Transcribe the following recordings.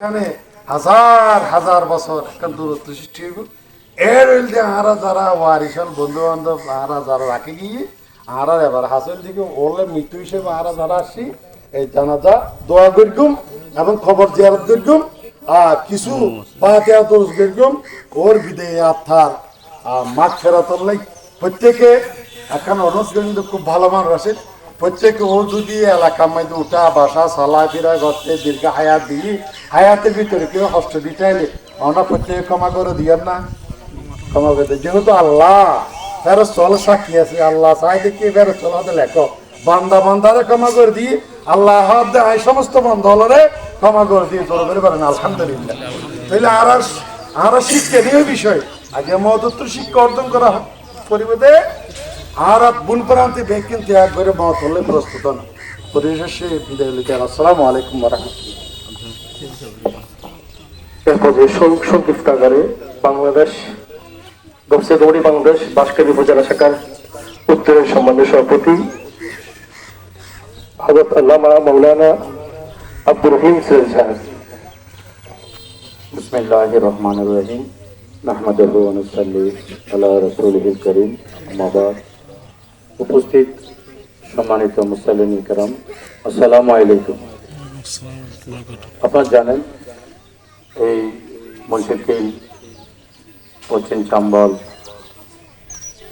এখানে হাজার হাজার বছর একটা দূরত্ব সৃষ্টি হইব। এর হইলে আরা যারা ওয়ারিশাল বন্ধু বান্ধব আরা যারা রাখে গিয়ে আরা এবার হাসেন দিকে ওরলে মৃত্যু হিসেবে আরা যারা আসি, এই জানাজা, দোয়া করগুম এবং খবর জিয়ারত করগুম আর কিছু বাতিয়া দোষ করগুম ওর বিদে আত্মার মাঠ ফেরাতর লাই প্রত্যেকে এখন অনুষ কিন্তু খুব ভালো মানুষ আছে প্রত্যেকে ও যদি এলাকা মধ্যে উঠা, বাসা, চলা ফিরা করতে দীর্ঘ হায়াত দিয়ে হায়াতের ভিতরে কেউ কষ্ট দিতে আমরা প্রত্যেকে ক্ষমা করে দিয়েন না। ক্ষমা করে যেহেতু আল্লাহ ফেরো চল, সাক্ষী আছে। আল্লাহ চাই দেখি ফেরো চল হাতে লেখো। বান্দা বান্দারে ক্ষমা করে দিয়ে আল্লাহ দেয়। সমস্ত বন্ধরে ক্ষমা করে দিয়ে তোর করে পারেন আলহামদুলিল্লাহ। তাহলে আর আর শিক্ষণীয় বিষয় আগে মহত্ব শিক্ষা অর্জন করা পরিবেদে আর বুনপ্রান্তি বেকিন ত্যাগ করে মত হলে প্রস্তুত না পরিশেষে বিদায় লিখে আসসালামু আলাইকুম রহমতুল্লাহ। সংক্ষিপ্ত আকারে বাংলাদেশ দৌড়ি বাংলাদেশ বাসকারী উপজেলা শাখার উত্তরের সম্মানীয় সভাপতি হজরত আল্লামা মৌলানা আব্দুর রহিম সিরাজ সাহেব। বিসমিল্লাহ রহমান রহিম। নাহমাদ আলা রসুল করিম। আমাবাদ উপস্থিত সম্মানিত মুসালিম ইকরাম আলাইকুম। আপনার জানেন, এই মসজিদকে পশ্চিম চাম্বল।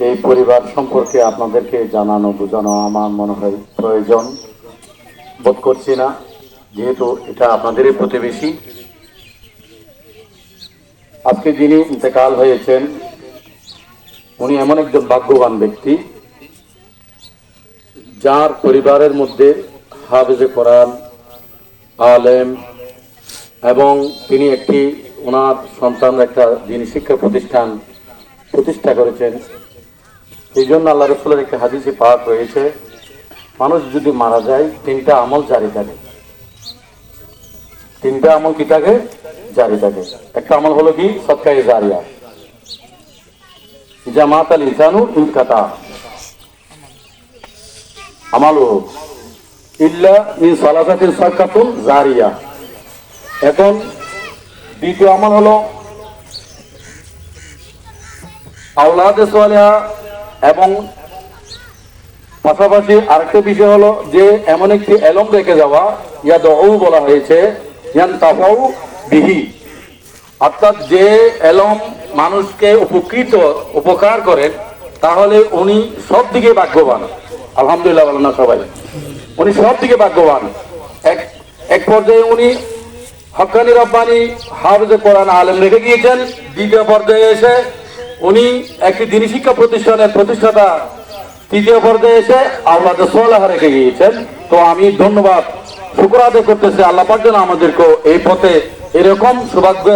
এই পরিবার সম্পর্কে আপনাদেরকে জানানো, বোঝানো আমার মনে হয় প্রয়োজন। বোধ করছি না, যেহেতু এটা আপনাদেরই প্রতিবেশী। আজকে যিনি ইন্তেকাল হয়েছেন, উনি এমন একজন ভাগ্যবান ব্যক্তি। যার পরিবারের মধ্যে হাফেজে কোরআন, আলেম এবং তিনি একটি ওনার সন্তান একটা যিনি শিক্ষা প্রতিষ্ঠান প্রতিষ্ঠা করেছেন, এই জন্য আল্লাহ রসুলের একটি হাদিসে পাক রয়েছে, মানুষ যদি মারা যায়, তিনটা আমল জারি থাকে। তিনটা আমল কি থাকে? জারি থাকে। একটা আমল হলো কি? সৎকাই জারিয়া। জামাত আল ইনসানু ইনকাতা। আমালু। ইল্লা মিন সালাসাতিন সাকাতুন জারিয়া। এখন দ্বিতীয় আমল হলো, আওলাদে সালেহা এবং পাশাপাশি আরেকটা বিষয় হলো যে, এমন একটি এলম রেখে যাওয়া ইয়া দউ বলা হয়েছে ইয়ান তাফাউ বিহি। অর্থাৎ যে এলম মানুষকে উপকৃত, উপকার করেন, তাহলে উনি সব দিকে ভাগ্যবান। আলহামদুলিল্লাহ বলেন না সবাই। উনি সব দিকে ভাগ্যবান। এক এক পর্যায়ে উনি হকানি রব্বানি হাফজে কোরআন আলেম রেখে গিয়েছেন। দ্বিতীয় পর্যায়ে এসে উনি একটি দিনী শিক্ষা প্রতিষ্ঠানের প্রতিষ্ঠাতা। তৃতীয় পর্যায়ে এসে আল্লাহ সোলাহ রেখে গিয়েছেন। তো আমি ধন্যবাদ। শুক্র আদায় করতেছি। আল্লাহ পাক যেন আমাদেরকে এই পথে এরকম সৌভাগ্যের